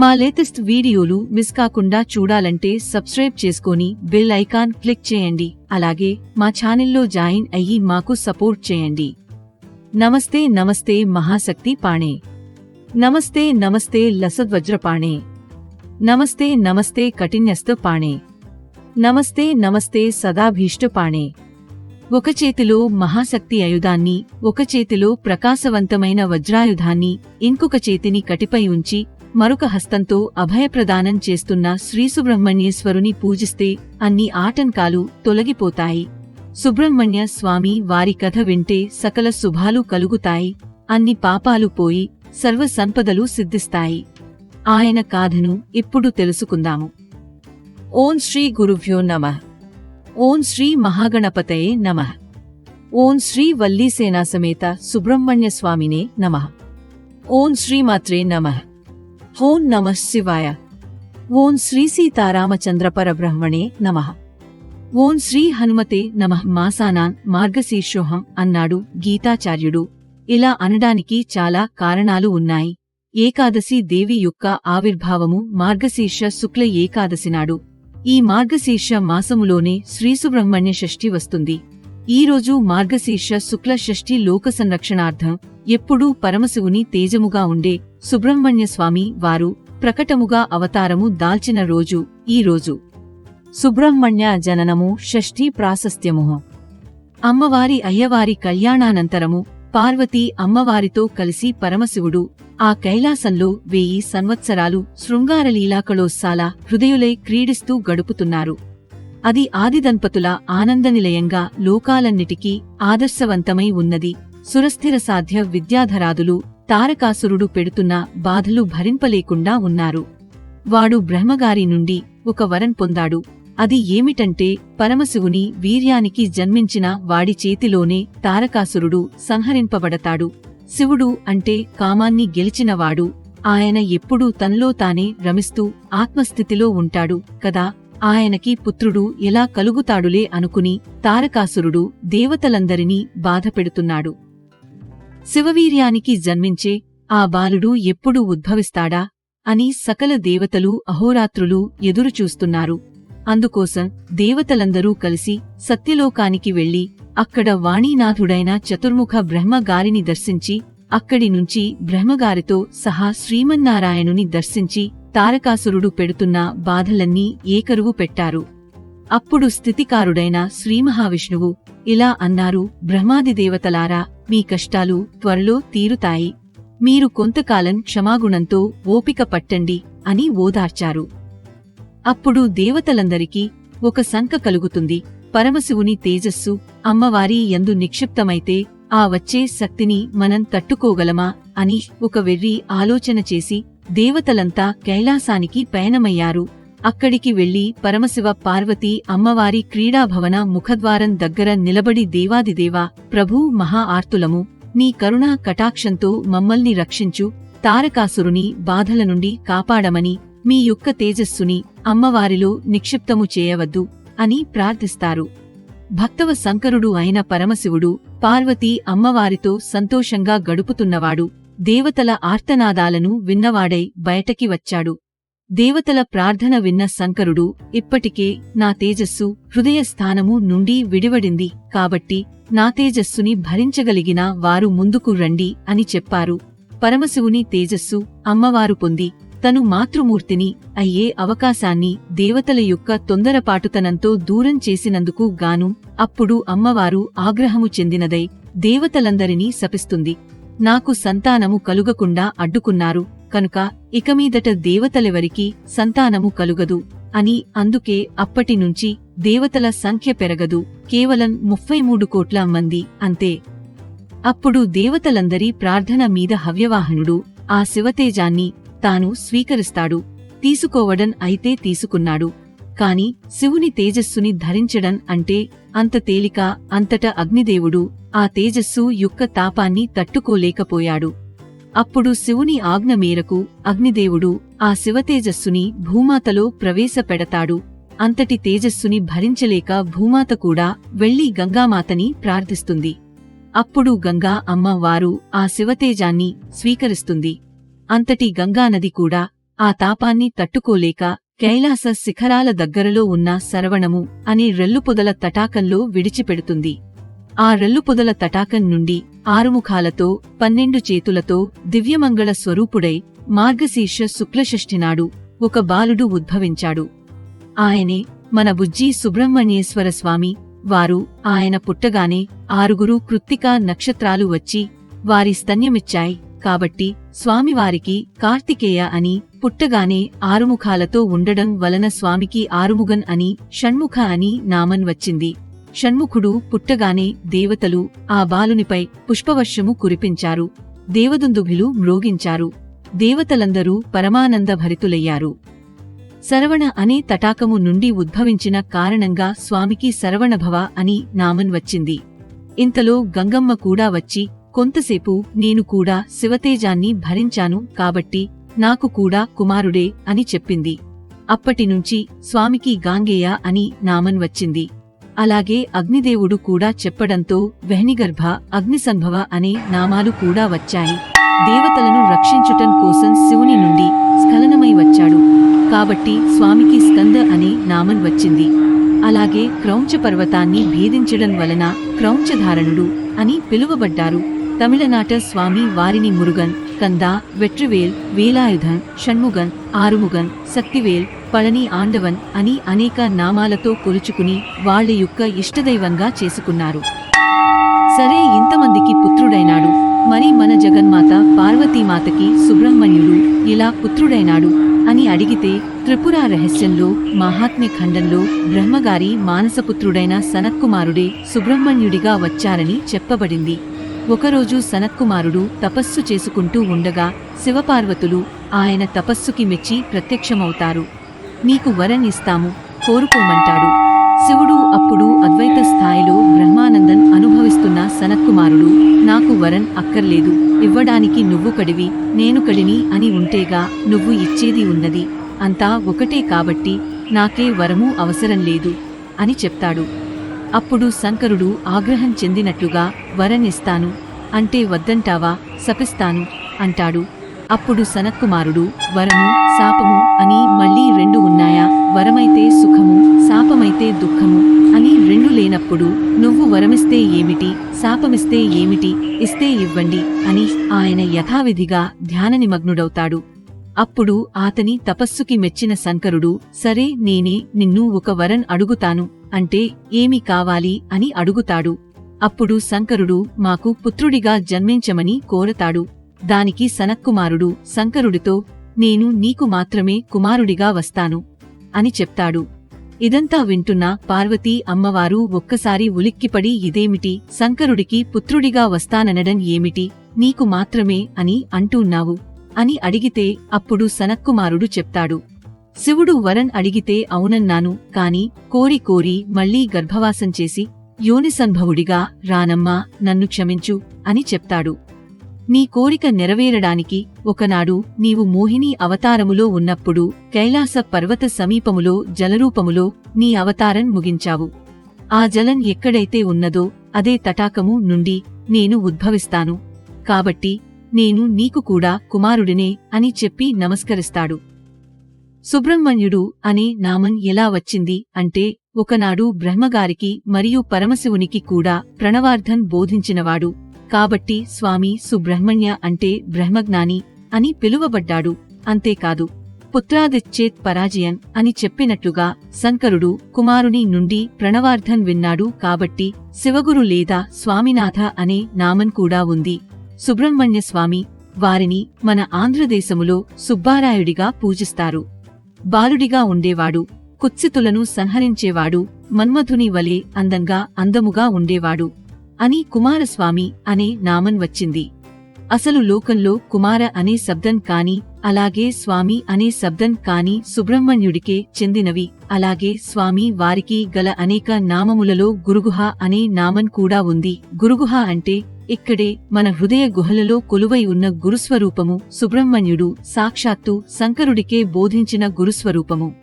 మా లేటెస్ట్ వీడియోలు మిస్ కాకుండా చూడాలంటే సబ్స్క్రైబ్ చేసుకొని బెల్ ఐకాన్ క్లిక్ చేయండి. అలాగే మా ఛానల్లో జాయిన్ అయ్యి మాకు సపోర్ట్ చేయండి. నమస్తే నమస్తే మహాశక్తి పాణే. నమస్తే నమస్తే లసద్వజ్రపాణే నమస్తే నమస్తే కఠిన్యస్త పాణే. నమస్తే నమస్తే సదాభీష్ట పాణే. ఒక చేతిలో మహాశక్తి ఆయుధాన్ని ఒక చేతిలో ప్రకాశవంతమైన వజ్రాయుధాన్ని ఇంకొక చేతిని కటిపై ఉంచి మరొక హస్తంతో అభయప్రదానం చేస్తున్న శ్రీసుబ్రహ్మణ్యేశ్వరుని పూజిస్తే అన్ని ఆటంకాలు తొలగిపోతాయి. సుబ్రహ్మణ్య స్వామి వారి కథ వింటే సకల శుభాలు కలుగుతాయి. అన్ని పాపాలు పోయి సర్వ సంపదలు సిద్ధిస్తాయి. ఆయన కాథను ఇప్పుడు తెలుసుకుందాము. ఓం శ్రీ గురుభ్యో నమః. ఓం శ్రీ మహాగణపతయే నమః. ఓం శ్రీ వల్లీసేనా సమేత సుబ్రహ్మణ్య స్వామినే నమః. ఓం శ్రీమాత్రే నమః. ఓం నమ శివాయ. ఓం శ్రీ సీతారామచంద్ర పరబ్రహ్మణే నమః. ఓం శ్రీ హనుమతే నమః మాసానాన్ మార్గశీర్షోహం అన్నాడు గీతాచార్యుడు. ఇలా అనడానికి చాలా కారణాలు ఉన్నాయి. ఏకాదశి దేవి యొక్క ఆవిర్భావము మార్గశీర్ష శుక్ల ఏకాదశి నాడు. ఈ మార్గశీర్ష మాసములోనే శ్రీసుబ్రహ్మణ్య షష్ఠి వస్తుంది. ఈరోజు మార్గశీర్ష శుక్ల షష్ఠి లోక సంరక్షణార్థం ఎప్పుడూ పరమశివుని తేజముగా ఉండే సుబ్రహ్మణ్య స్వామి వారు ప్రకటముగా అవతారము దాల్చిన రోజు ఈ రోజు సుబ్రహ్మణ్య జననము షష్ఠీ ప్రాశస్త్యము. అమ్మవారి అయ్యవారి కళ్యాణానంతరము పార్వతీ అమ్మవారితో కలిసి పరమశివుడు ఆ కైలాసంలో వెయ్యి సంవత్సరాలు శృంగారలీలాకళోత్సాల హృదయులై క్రీడిస్తూ గడుపుతున్నారు. అది ఆదిదంపతుల ఆనందనిలయంగా లోకాలన్నిటికీ ఆదర్శవంతమై ఉన్నది. సురస్థిర సాధ్య విద్యాధరాదులు తారకాసురుడు పెడుతున్న బాధలు భరింపలేకుండా ఉన్నారు. వాడు బ్రహ్మగారి నుండి ఒక వరం పొందాడు. అది ఏమిటంటే పరమశివుని వీర్యానికి జన్మించిన వాడి చేతిలోనే తారకాసురుడు సంహరింపబడతాడు. శివుడు అంటే కామాన్ని గెలిచినవాడు. ఆయన ఎప్పుడూ తనలో తానే రమిస్తూ ఆత్మస్థితిలో ఉంటాడు కదా. ఆయనకి పుత్రుడు ఎలా కలుగుతాడులే అనుకుని తారకాసురుడు దేవతలందరినీ బాధపెడుతున్నాడు. శివవీర్యానికి జన్మించే ఆ బాలుడు ఎప్పుడు ఉద్భవిస్తాడా అని సకల దేవతలు అహోరాత్రులు ఎదురుచూస్తున్నారు. అందుకోసం దేవతలందరూ కలిసి సత్యలోకానికి వెళ్ళి అక్కడ వాణీనాథుడైన చతుర్ముఖ బ్రహ్మగారిని దర్శించి అక్కడి నుంచి బ్రహ్మగారితో సహా శ్రీమన్నారాయణుని దర్శించి తారకాసురుడు పెడుతున్న బాధలన్నీ ఏకరువు పెట్టారు. అప్పుడు స్థితికారుడైన శ్రీమహావిష్ణువు ఇలా అన్నారు బ్రహ్మాది దేవతలారా మీ కష్టాలు త్వరలో తీరుతాయి. మీరు కొంతకాలం క్షమాగుణంతో ఓపిక పట్టండి అని ఓదార్చారు. అప్పుడు దేవతలందరికీ ఒక శంక కలుగుతుంది. పరమశివుని తేజస్సు అమ్మవారి ఎందు నిక్షిప్తమైతే ఆ వచ్చే శక్తిని మనం తట్టుకోగలమా అని ఒక వెర్రి ఆలోచన చేసి దేవతలంతా కైలాసానికి పయనమయ్యారు. అక్కడికి వెళ్ళి పరమశివ పార్వతీ అమ్మవారి క్రీడాభవన ముఖద్వారం దగ్గర నిలబడి దేవాదిదేవా ప్రభూ మహా ఆర్తులము నీ కరుణా కటాక్షంతో మమ్మల్ని రక్షించు తారకాసురుని బాధల నుండి కాపాడమని మీ యొక్క తేజస్సుని అమ్మవారిలో నిక్షిప్తము చేయవద్దు అని ప్రార్థిస్తారు. భక్తవ శంకరుడు అయిన పరమశివుడు పార్వతీ అమ్మవారితో సంతోషంగా గడుపుతున్నవాడు. దేవతల ఆర్తనాదాలను విన్నవాడై బయటకి వచ్చాడు. దేవతల ప్రార్థన విన్న శంకరుడు ఇప్పటికే నా తేజస్సు హృదయ స్థానము నుండి విడివడింది కాబట్టి నా తేజస్సుని భరించగలిగిన వారు ముందుకు రండి అని చెప్పారు. పరమశివుని తేజస్సు అమ్మవారు పొంది తను మాతృమూర్తిని అయ్యే అవకాశాన్ని దేవతల యొక్క తొందరపాటుతనంతో దూరం చేసినందుకు గాను అప్పుడు అమ్మవారు ఆగ్రహము చెందినదై దేవతలందరినీ శపిస్తుంది. నాకు సంతానము కలుగకుండా అడ్డుకున్నారు కనుక ఇకమీదట దేవతలెవరికీ సంతానము కలుగదు అని అందుకే అప్పటినుంచి దేవతల సంఖ్య పెరగదు కేవలం ముప్పై మూడు కోట్ల మంది అంతే. అప్పుడు దేవతలందరి ప్రార్థన మీద హవ్యవాహనుడు ఆ శివతేజాన్ని తాను స్వీకరిస్తాడు తీసుకోవడం అయితే తీసుకున్నాడు. కాని శివుని తేజస్సుని ధరించడం అంటే అంత తేలిక అంతట అగ్నిదేవుడు ఆ తేజస్సు యొక్క తాపాన్ని తట్టుకోలేకపోయాడు. అప్పుడు శివుని ఆజ్ఞ మేరకు అగ్నిదేవుడు ఆ శివతేజస్సుని భూమాతలో ప్రవేశపెడతాడు. అంతటి తేజస్సుని భరించలేక భూమాత కూడా వెళ్ళి గంగామాతని ప్రార్థిస్తుంది. అప్పుడు గంగా అమ్మ వారు ఆ శివతేజాన్ని స్వీకరిస్తుంది. అంతటి గంగానది కూడా ఆ తాపాన్ని తట్టుకోలేక కైలాస శిఖరాల దగ్గరలో ఉన్న శరవణము అని రెల్లుపొదల తటాకంలో విడిచిపెడుతుంది. ఆ రెల్లుపొదల తటాకం నుండి ఆరుముఖాలతో పన్నెండు చేతులతో దివ్యమంగళ స్వరూపుడై మార్గశీర్ష శుక్లషష్ఠినాడు ఒక బాలుడు ఉద్భవించాడు. ఆయనే మన బుజ్జి సుబ్రహ్మణ్యేశ్వర స్వామి వారు ఆయన పుట్టగానే ఆరుగురు కృత్తికా నక్షత్రాలు వచ్చి వారి స్తన్యమిచ్చాయి. కాబట్టి స్వామివారికి కార్తికేయ అని పుట్టగానే ఆరుముఖాలతో ఉండడం వలన స్వామికి ఆరుముగన్ అని షణ్ముఖ అని నామన్ వచ్చింది. షణ్ముఖుడు పుట్టగానే దేవతలు ఆ బాలునిపై పుష్పవర్షము కురిపించారు. దేవదుందుభిలు మ్రోగించారు. దేవతలందరూ పరమానంద భరితులయ్యారు. శరవణ అనే తటాకము నుండి ఉద్భవించిన కారణంగా స్వామికి శరవణభవ అని నామన్ వచ్చింది. ఇంతలో గంగమ్మ కూడా వచ్చి కొంతసేపు నేను కూడా శివతేజాన్ని భరించాను కాబట్టి నాకు కూడా కుమారుడే అని చెప్పింది. అప్పటినుంచి స్వామికి గాంగేయ అని నామన్ వచ్చింది. అలాగే అగ్నిదేవుడు కూడా చెప్పడంతో వెహ్నిగర్భ అగ్నిసంభవ అనే నామాలు కూడా వచ్చాయి. దేవతలను రక్షించుటం కోసం శివుని నుండి స్ఖలనమై వచ్చాడు. కాబట్టి స్వామికి స్కంద అనే నామం వచ్చింది. అలాగే క్రౌంచ పర్వతాన్ని భేదించడం వలన క్రౌంచధారణుడు అని పిలువబడ్డారు. తమిళనాట స్వామి వారిని మురుగన్ கந்தா వెట్రివేల్ వేలాయుధన్ షణ్ముగన్ ఆరుముగన్ శక్తివేల్ పళని ఆండవన్ అని అనేక నామాలతో కొలుచుకుని వాళ్ళ యొక్క ఇష్టదైవంగా చేసుకున్నారు సరే ఇంతమందికి పుత్రుడైనాడు మరి మన జగన్మాత పార్వతీమాతకి సుబ్రహ్మణ్యుడు ఇలా పుత్రుడైనాడు అని అడిగితే త్రిపుర రహస్యంలో మహాత్మ్య ఖండంలో బ్రహ్మగారి మానసపుత్రుడైన సనత్కుమారుడే సుబ్రహ్మణ్యుడిగా వచ్చారని చెప్పబడింది ఒకరోజు సనత్కుమారుడు తపస్సు చేసుకుంటూ ఉండగా శివపార్వతులు ఆయన తపస్సుకి మెచ్చి ప్రత్యక్షమవుతారు. నీకు వరం ఇస్తాము కోరుకోమంటాడు. శివుడు అప్పుడు అద్వైత స్థాయిలో బ్రహ్మానందన్ అనుభవిస్తున్న సనత్కుమారుడు నాకు వరం అక్కర్లేదు ఇవ్వడానికి నువ్వు కడివి నేను కడిని అని ఉంటేగా నువ్వు ఇచ్చేది ఉన్నది అంతా ఒకటే కాబట్టి నాకే వరము అవసరం లేదు అని చెప్తాడు. అప్పుడు శంకరుడు ఆగ్రహం చెందినట్లుగా వరనిస్తాను. అంటే వద్దంటావా? శపిస్తాను. అంటాడు. అప్పుడు సనత్కుమారుడు వరము శాపము అని మళ్ళీ రెండు ఉన్నాయా? వరమైతే సుఖము శాపమైతే దుఃఖము అని రెండు లేనప్పుడు నువ్వు వరమిస్తే ఏమిటి? శాపమిస్తే ఏమిటి? ఇస్తే ఇవ్వండి అని ఆయన యథావిధిగా ధ్యాననిమగ్నుడవుతాడు అప్పుడు ఆతని తపస్సుకి మెచ్చిన శంకరుడు సరే నేనే నిన్ను ఒక వరం అడుగుతాను. అంటే ఏమి కావాలి అని అడుగుతాడు. అప్పుడు శంకరుడు మాకు పుత్రుడిగా జన్మించమని కోరతాడు. దానికి సనత్కుమారుడు శంకరుడితో నేను నీకు మాత్రమే కుమారుడిగా వస్తాను అని చెప్తాడు. ఇదంతా వింటున్న పార్వతీ అమ్మవారు ఒక్కసారి ఉలిక్కిపడి ఇదేమిటి? శంకరుడికి పుత్రుడిగా వస్తాననడం ఏమిటి? నీకు మాత్రమే అని అంటున్నావు అని అడిగితే అప్పుడు సనత్కుమారుడు చెప్తాడు. శివుడు వరన్ అడిగితే అవునన్నాను. కాని కోరి కోరి మళ్ళీ గర్భవాసం చేసి యోనిసంభవుడిగా రానమ్మా నన్ను క్షమించు అని చెప్తాడు. నీ కోరిక నెరవేరడానికి ఒకనాడు నీవు మోహిని అవతారములో ఉన్నప్పుడు కైలాస పర్వత సమీపములో జలరూపములో నీ అవతారం ముగించావు. ఆ జలం ఎక్కడైతే ఉన్నదో అదే తటాకము నుండి నేను ఉద్భవిస్తాను. కాబట్టి నేను నీకు కూడా కుమారుడినే అని చెప్పి నమస్కరిస్తాడు. సుబ్రహ్మణ్యుడు అనే నామం ఎలా వచ్చింది అంటే ఒకనాడు బ్రహ్మగారికి మరియు పరమశివునికి కూడా ప్రణవార్థం బోధించినవాడు. కాబట్టి స్వామి సుబ్రహ్మణ్య అంటే బ్రహ్మజ్ఞాని అని పిలువబడ్డాడు. అంతేకాదు పుత్రాదిచ్చేత్ పరాజయన్ అని చెప్పినట్లుగా శంకరుడు కుమారుని నుండి ప్రణవార్థం విన్నాడు కాబట్టి శివగురు లేదా స్వామినాథ అనే నామం కూడా ఉంది. సుబ్రహ్మణ్య స్వామి వారిని మన ఆంధ్రదేశములో సుబ్బారాయుడిగా పూజిస్తారు. బాలుడిగా ఉండేవాడు కుత్సితులను సంహరించేవాడు మన్మధుని వలె అందంగా అందముగా ఉండేవాడు అని కుమారస్వామి అనే నామం వచ్చింది. అసలు లోకంలో కుమార అనే శబ్దం కాని అలాగే స్వామి అనే శబ్దం కాని సుబ్రహ్మణ్యుడికే చెందినవి అలాగే స్వామి వారికి గల అనేక నామములలో గురుగుహ అనే నామం కూడా ఉంది. గురుగుహ అంటే ఇక్కడే మన హృదయ గుహలలో కొలువై ఉన్న గురుస్వరూపము సుబ్రహ్మణ్యుడు సాక్షాత్తు శంకరుడికే బోధించిన గురుస్వరూపము.